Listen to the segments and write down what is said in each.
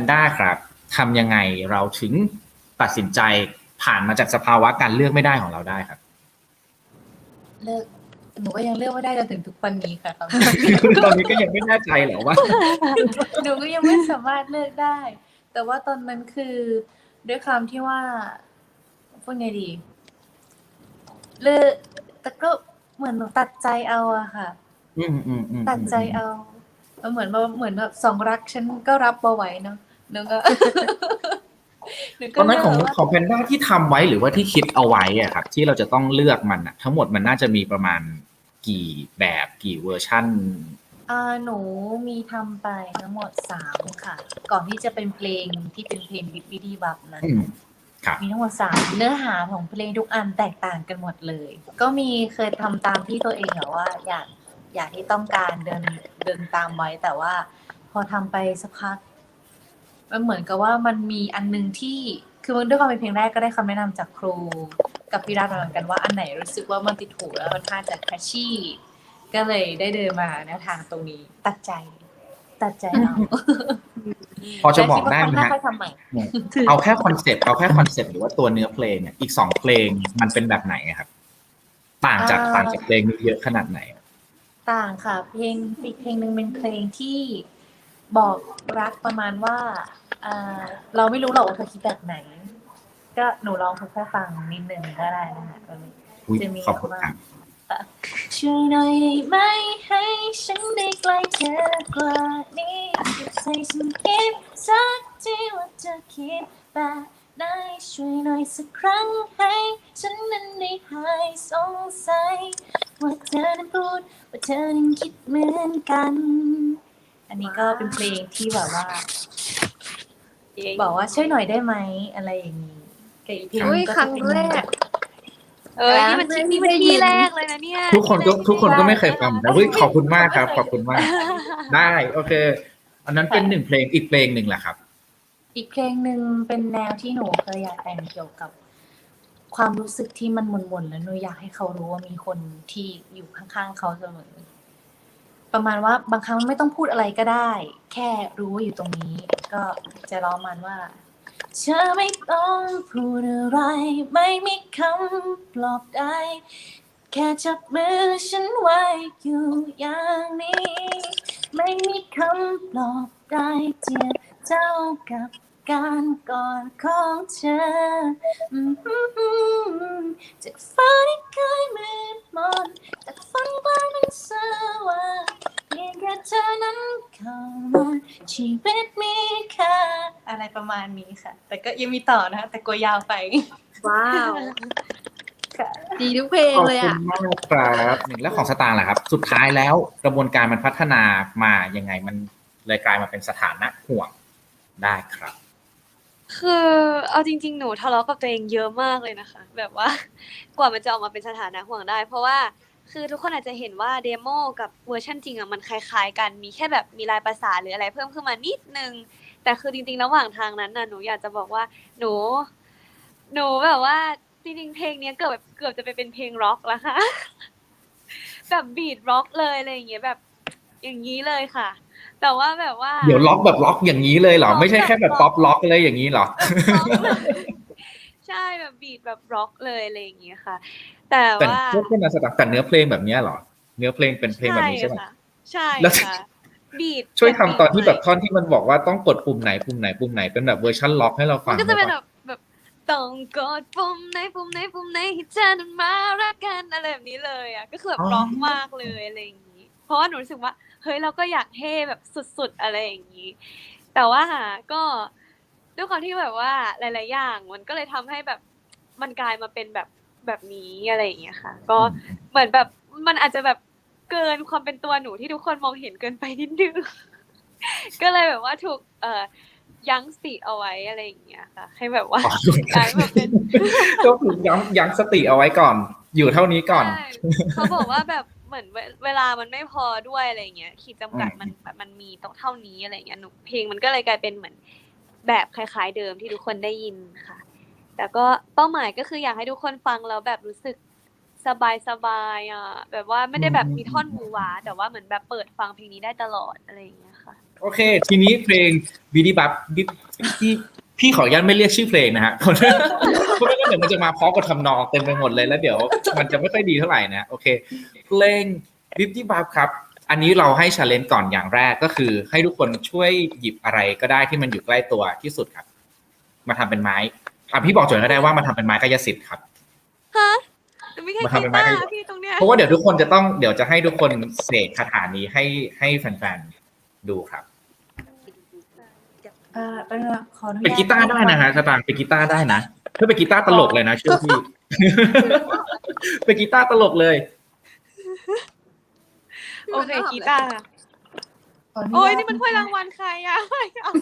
นด้าครับทำยังไงเราถึงตัดสินใจผ่านมาจากสภาวะการเลือกไม่ได้ของเราได้ครับ เลิกหนูก็ยังเลือกไม่ได้จนถึงทุกวันนี้ค่ะครับตอนนี้ก็ยังไม่แน่ใจเหรอว่าหนูก็ยังไม่สามารถเลือกได้ แต่ว่าตอนนั้นคือด้วยความที่ว่าพูดไงดี เลือกแต่ก็เหมือนหนูตัดใจเอาอะค่ะอืมอืมอืมตัดใจเอามันเหมือนว่าเหมือนแบบสองรักฉันก็รับเบาไหวเนาะ หนูก็หนูตอนนั้นของเลืกว่าของแพนด้าที่ทำไว้หรือว่าที่คิดเอาไว้อะครับ ที่เราจะต้องเลือกมันอะทั้งหมดมันน่าจะมีประมาณกี่แบบกี่เวอร์ชั่นอ่าหนูมีทำไปทั้งหมดสามค่ะ ก่อนที่จะเป็นเพลงที่เป็นเพลงวิวิดีบับนั้นอืมครับมีทั้งหมดสามเนื้อหาของเพลงทุกอันแตกต่างกันหมดเลย ก็มีเคยทำตามที่ตัวเองแบบว่าอยากอยากที่ต้องการเดินเดินตามไว้แต่ว่า พอทำไปสักพัก มันเหมือนกับว่ามันมีอันหนึงที่คือมันด้วยความเป็นเพลงแรกก็ได้คำแนะนำจากครู กับพี่รัฐเหมือนกันว่าอันไหนรู้สึกว่ามันติดหูแล้วมันค่อนข้างจะแคชชี่ ก็เลยได้เดินมาแนวทางตรงนี้ ตัดใจ ตัดใจเราพอจะบอกได้ไหมและคิว่าครั้งน้าฮะค่อยทำใหม่เอาแค่คอนเซปต์เอาแค่คอนเซปต์หรือว่าตัวเนื้อเพลงเนี่ยอีกสองเพลงมันเป็นแบบไหนอะครับ ต่างจากอ่าต่างจากเพลงนี้เยอะขนาดไหน ต่างค่ะ เพลงอีกเพลงหนึ่งเป็นเพลงที่ บอกรักประมาณว่าอ่าเราไม่รู้หรอกว่าเธอคิดแบบไหน ก็หนูลองค่อยๆฟังนิดนึงก็ได้นะคะตอนนี้อุ๊ยจะมีขอบคุณครับช่วยหน่อยได้ไหมให้ฉันได้ใกล้เธอกว่านี้หยุดให้ฉันคิดสักทีว่าเธอคิดแบบไหนช่วยหน่อยสักครั้งให้ฉันนั้นได้หายสงสัยว่าเธอนั้นพูดว่าเธอนั้นคิดเหมือนกัน อันนี้ก็เป็นเพลงที่แบบว่า บอกว่าช่วยหน่อยได้ไหมอะไรอย่างนี้กับอีกเพลงหอุ้นึ่ยงก็ครั้จะงเป็นแรก เออนี่มันเออนี่มันได้ยิที่นแรกเลยนะเนี่ยทุกคนก็ทุกคนก็ไม่เคยฟังแต่เฮ้ยขอบคุณมากครับ ขอบคุณมาก ได้โอเค อันนั้นเป็นหนึ่งเพลงอีกเพลงหนึ่งแหละครับ อีกเพลงหนึ่งเป็นแนวที่หนูเคยอยากแต่งเกี่ยวกับ ความรู้สึกที่มันหม่นๆแล้วหนูอยากให้เขารู้ว่ามีคนที่อยู่ข้างๆเขาเสมอ ประมาณว่าบางครั้งไม่ต้องพูดอะไรก็ได้ แค่รู้ว่าอยู่ตรงนี้ ก็จะร้องมันว่าเธอไม่ต้องพูดอะไร ไม่มีคำปลอบได้แค่จับมือฉันไว้อยู่อย่างนี้ ไม่มีคำปลอบได้เทียบเท่ากับการกอดของเธอ อะไรประมาณนี้ค่ะ แต่ก็ยังมีต่อนะคะแต่กลัวยาวไป ว้าวค่ะ ดีทุกเพลงขอบเลยคุอะ ณมากครับหนึ่งแล้วของสตางค์ล่ะครับ สุดท้ายแล้วกระบวนการมันพัฒนามายังไงมันเลยกลายมาเป็นสถานะห่วงได้ครับ คือเอาจริง ๆ หนูทะเลาะกับตัวเองเยอะมากเลยนะคะ แบบว่า กว่ามันจะออกมาเป็นสถานะห่วงได้ เพราะว่าคือทุกคนอาจจะเห็นว่าเดโมกับเวอร์ชันจริงอะมันคล้ายๆกันมีแค่แบบมีลายภาษาหรืออะไรเพิ่มขึ้นมานิดนึง แต่คือจริงๆระหว่างทางนั้นน่ะหนูอยากจะบอกว่าหนู หนูแบบว่าจริงๆเพลงเนี้ยเกือบแบบเกือบจะไปเป็นเพลงร็อกแล้วค่ะแบบบีทร็อกเลยอะไรอย่างเงี้ยแบบอย่างนี้เลยค่ะ แต่ว่าแบบว่า เดี๋ยวล็อกแบบล็อกอย่างนี้เลยเหรอล็อกไม่ใช่แค่แบบแบบป๊อปล็อกเลยอย่างนี้เหรอร็อกเลยใช่แบบบีทแบบร็อกเลยอะไรอย่างเงี้ยค่ะ แต่แต่ว่าพวกคนนั้นสตางค์แต่เนื้อเพลงแบบเนี้ยเหรอ เนื้อเพลงเป็นเพลงแบบนี้ใช่ไหมค่ะใช่แล้วค่ะ บีทช่วยทำตอนที่แบบใหม่ท่อนที่มันบอกว่าต้องกดปุ่มไหนปุ่มไหนปุ่มไหนเป็นแบบเวอร์ชันล็อกให้เราฟัมังนก็จะเป็นได้แบปะบแบบต้องกดปุ่มไหนปุ่มไหนปุ่มไหนให้เธอนั้นมารักกันอะไรแบบนี้เลยอะก็คือแบบร็อกมากเลยอะไรอย่างงี้ เพราะว่าหนูรู้สึกว่าเฮ้ยเราก็อยากเท่แบบสุดๆอะไรอย่างนี้ แต่ว่าก็ด้วยความที่แบบว่าหลาย ๆ อย่างมันก็เลยทำให้แบบมันกลายมาเป็นแบบแบบนี้อะไรอย่างเงี้ยค่ะ ก็เหมือนแบบมันอาจจะแบบ เกินความเป็นตัวหนูที่ทุกคนมองเห็นเกินไปนิดนึง ก็เลยแบบว่าถูกเอ่อยั้งสติเอาไว้อะไรอย่างเงี้ยค่ะ ให้แบบว่าอ๋อกลายมาเป็นก็คือย้ำยั้งสติเอาไว้ก่อน อยู่เท่านี้ก่อนใช่เขาบอกว่าแบบเหมือนเวเวลามันไม่พอด้วยอะไรเงี้ยขีดจำกัดอืมมันแบบมันมีต้องเท่านี้อะไรเงี้ยหนูเพลงมันก็เลยกลายเป็นเหมือนแบบคล้าย ๆ เดิมที่ทุกคนได้ยินค่ะ แต่ก็เป้าหมายก็คืออยากให้ทุกคนฟังแล้วแบบรู้สึก สบายสบายๆอะ แบบว่าไม่ได้แบบมีท่อนหวือหวา แต่ว่าเหมือนแบบเปิดฟังเพลงนี้ได้ตลอดอะไรอย่างเงี้ยค่ะโโอเค ทีนี้เพลงบีดีบับพี่พี่ขออนุญาตไม่เรียกชื่อเพลงนะฮะเพราะเพราะไม่งั้นเดี๋ยวมันจะมาพร้อมกับทำนองเต็มไปหมดเลยแล้วเดี๋ยว มันจะไม่ค่อยดีเท่าไหร่นะ โอเค เพลงบิบดี้บับครับ อันนี้เราให้ชาเลนจ์ก่อนอย่างแรกก็คือ ให้ทุกคนช่วยหยิบอะไรก็ได้ที่มันอยู่ใกล้ตัวที่สุดครับ มาทำเป็นไม้อะพี่บอกโจทย์ก็ได้ว่ามาทำเป็นไม้กายสิทธิ์ครับฮะ หนูมีแค่มากีทำเป็นไม้ตาให้ร์พี่ตรงเนี้ยเพราะว่าเดี๋ยวทุกคนจะต้องเดี๋ยวจะให้ทุกคนเสกคาถานี้ให้ให้แฟนๆดูครับ เอ่อเป็นขออนุญาตเป็นกีตาร์ได้นะฮะสตางค์เป็นกีตาร์ได้นะเพื่อเป็นกีตาร์ตลกเลยนะเชื่อพี่ เป็นกีตาร์ตลกเลย โอเคกีตาร์ขออญาตโอ้ยนี่มันถ้วยรางวัลใครอะไม่เอา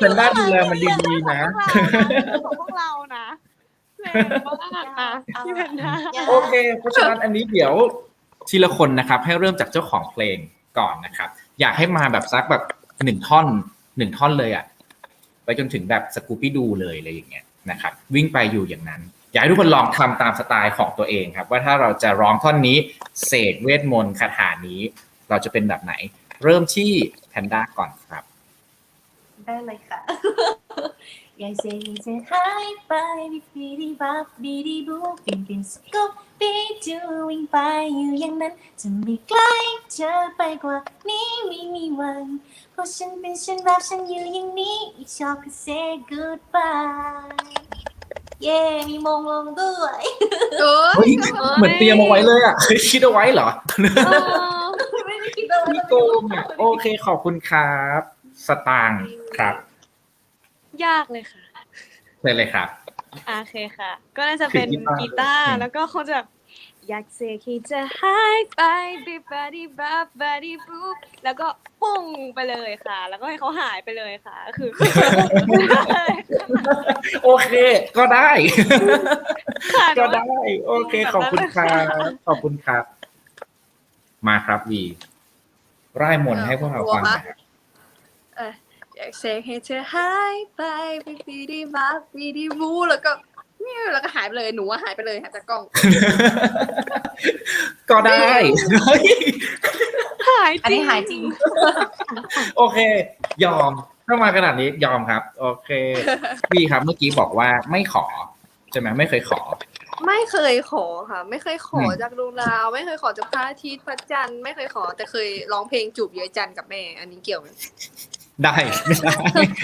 เป็นด้านดูแลมันดีๆนะ ของพวกเรานะ แรงมากนะพี่แพนด้าโอเคเพราะฉะนั้นอันนี้เดี๋ยวทีละคนนะครับ ให้เริ่มจากเจ้าของเพลงก่อนนะครับ อยากให้มาแบบซักแบบหนึ่งท่อนหนึ่งท่อนเลยอะไปจนถึงแบบสกูปี้ดูเลยอะไรอย่างเงี้ยนะครับ วิ่งไปอยู่อย่างนั้น อยากให้ทุกคนลองทำตามสไตล์ของตัวเองครับ ว่าถ้าเราจะร้องท่อนนี้เสกเวทมนต์คาถานี้ เราจะเป็นแบบไหน เริ่มที่แพนด้าก่อนครับ ได้เลยค่ะ ยายเซยายเซหายไปบิบีดีบับบีดีบูปินปินสกุปปีจูวิ่งไปอยู่อย่างนั้น จะไม่ใกล้เจอไปกว่านี้ไม่มีวัน เพราะฉันเป็นฉันรักฉันอยู่อย่างนี้อีกชอบคือ say goodbye เย้มีมงลงด้วยโอ้เฮ้ยเหมือนเตรียมเอาไว้เลยอะเคยคิดเอาไว้เหรอไม่ได้คิดว่าพี่โกงอะโอเคขอบคุณครับ สตางค์ครับ ยากเลยค่ะเชิญเลยครับ อะโอเคค่ะ ก็น่าจะเป็นคือกีกีตาตาร์ร์แล้วก็คงจะแบบอยากเสกให้จะหายไปบิบาดีบับบาดีบุ๊บแล้วก็ปุ้งไปเลยค่ะ แล้วก็ให้เขาหายไปเลยค่ะก็คือ โอเค ก็ได้ ค่ะก็ได้ โอเค ขอบคุณครับขอบคุณครับ มาครับวีร่ายมนต์ให้พวกเราฟังหน่อยครับอ ยากเสกให้เธอหายไปบีบีดีบับบีดีบูแล้วก็เนี่ยแล้วก็หายไปเลยหนูว่าหายไปเลยหายจากกล้อง ก็ได้เฮ้ยหายอันจรินี้งหายจริง โอเค ยอมถ้ามาขนาดนี้ยอมครับ โอเควีครับเมื่อกี้บอกว่าไม่ขอ ใช่ไหมไม่เคยขอ ไม่เคยขอค่ะ ไม่เคยขอมจากดวงดาว ไม่เคยขอจากพระอาทิตย์พระจันทร์ไม่เคยขอ แต่เคยร้องเพลงจูบเย้ยจันทร์กับแม่ อันนี้เกี่ยวไหม ได้ไม่ได้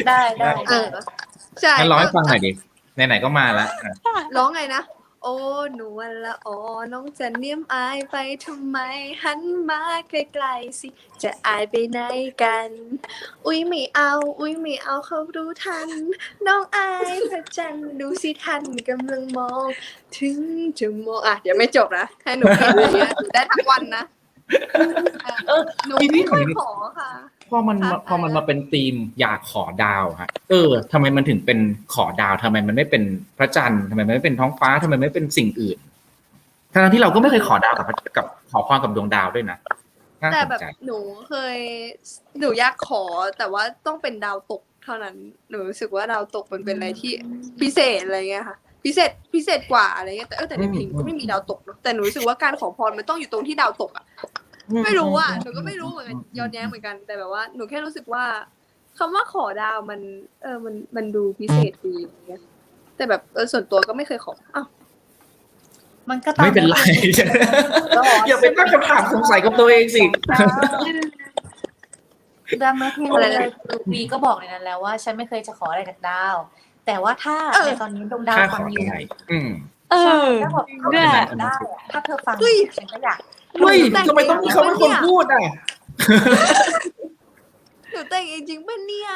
ได้ได้เออใช่งั้นร้องให้ฟังหน่อยดิไหนๆก็มาแล้วอะร้องไงนะโอ้หนูวันละอ๋อน้องจะเนียมอายไปทำไม หันมาไกลๆสิ จะอายไปไหนกัน อุ้ยไม่เอา อุ้ยไม่เอาเขารู้ทัน น้องอายพระจันทร์ดูสิทันกำลังมอง ถึงจะมองอะเดี๋ยวไม่จบนะให้หนูเพลงอย่างเงี้ยหนูได้ทั้งวันนะเออ หนูไม่เคยขอค่ะ พอมันมาค่ะพอมันมาเป็นธีมอยากขอดาวฮะเออทำไมมันถึงเป็นขอดาวทำไมมันไม่เป็นพระจันทร์ทำไมมันไม่เป็นท้องฟ้าทำไมไม่เป็นสิ่งอื่นทั้งที่เราก็ไม่เคยขอดาวกับพระกับขอพรกับดวงดาวด้วยนะน่าแต่สนแบบใจหนูเคย หนูอยากขอแต่ว่าต้องเป็นดาวตกเท่านั้น หนูรู้สึกว่าดาวตกมันเป็นอะไรที่พิเศษอะไรเงี้ยค่ะ พิเศษพิเศษกว่าอะไรเงี้ยแต่เออแต่ในเพลงก็ไม่มีดาวตกเนอะแต่หนูรู้สึกว่าการขอพรมันต้องอยู่ตรงที่ดาวตกอะไม่รู้อะหนูก็ไม่รู้เหมือนกันย้อนแย้งเหมือนกันแต่แบบว่าหนูแค่รู้สึกว่าคำว่าขอดาวมัน เออมันมันดูพิเศษดีอย่างเงี้ยแต่แบบเออส่วนตัวก็ไม่เคยขออ้าวมันก็ตามไม่เป็นไรอย่าไปตั้งคำถามสงสัยกับตัวเองสิดาวมาเพลงอะไรเลนะยวีก็บอกในนั้นแล้วว่า ฉันไม่เคยจะขออะไรจากดาว แต่ว่าถ้าเออในตอนนี้ดวงดาวถ้าขฟัองอยู่ได้อืม เออ ถ้าบอกเนี่ยได้อะถ้าเธอฟังเฮ้ยฉันก็อยาก เฮ้ยทำไมต้องมีเขาเป็นคนพูดอะ หนูแต่งเองจริงป่ะเนี่ย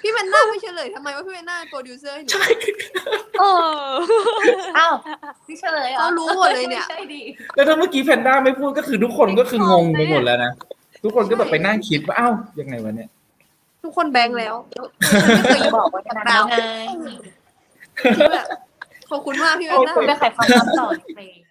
พี่แมนน่าไม่เฉลยทำไมว่าพี่แมนน่าเป็นโปรดิวเซอร์ให้หนู เออ อ้าวพี่เฉลยเหรอเขารู้หมดเลยเนี่ย ไม่ใช่ดิ แล้วถ้าเมื่อกี้แพนด้าไม่พูดก็คือทุกคนก็คืองงไปหมดแล้วนะ ทุกคนก็แบบไปนั่งคิดว่าเอ้ายังไงวะเนี่ย ทุกคนแบงค์แล้วไม่เคยบอกไว้กันแล้วไงที่แบบขอบคุณมากพี่แมนน่าคุณไปขายความลับต่อในเพลง